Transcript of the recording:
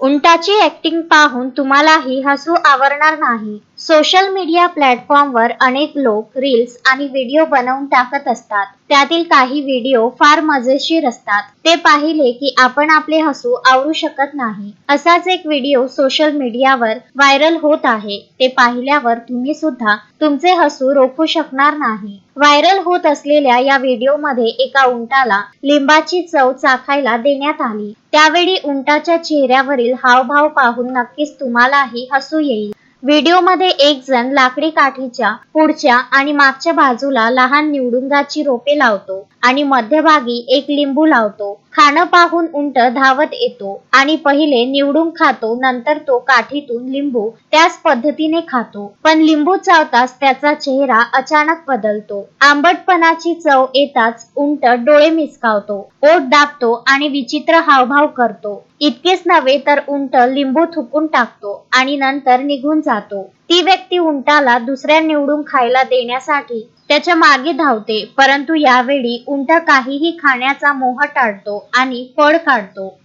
उंटाची acting पाहून तुम्हालाही हसू आवरणार नाही. सोशल मीडिया प्लॅटफॉर्मवर अनेक लोक रील्स आणि व्हिडिओ बनवून टाकत असतात. त्यातील काही व्हिडिओ फार मजेशीर असतात. ते पाहिले की आपण आपले हसू आवरू शकत नाही. असाच एक व्हिडिओ सोशल मीडियावर व्हायरल होत आहे. ते पाहिल्यावर तुम्ही सुद्धा तुमचे हसू रोखू शकणार नाही. व्हायरल होत असलेल्या या व्हिडिओमध्ये एका उंटाला लिंबाची चव चाखायला देण्यात आली. त्यावेळी उंटाच्या चेहऱ्यावरील हावभाव पाहून नक्कीच तुम्हालाही हसू येईल. व्हिडिओमध्ये एक जण लाकडी काठीच्या पुढच्या आणि मागच्या बाजूला लहान निवडुंगाची रोपे लावतो. आणि मध्यभागी एक लिंबू लावतो. खाणं पाहून उंट धावत येतो आणि पहिले निवडून खातो नंतर तो काठीतून लिंबू त्याच पद्धतीने खातो. पण लिंबू चावताच त्याचा चेहरा अचानक बदलतो. आंबटपणाची चव येताच उंट डोळे मिसकावतो ओठ दाबतो आणि विचित्र हावभाव करतो. इतकेच नव्हे तर उंट लिंबू थुकून टाकतो आणि नंतर निघून जातो. ती व्यक्ती उंटाला दुसऱ्या निवडून खायला देण्यासाठी त्याच्यामागे धावते परंतु यावेळी उंट काहीही खाण्याचा मोह टाळतो आणि पळ काढतो.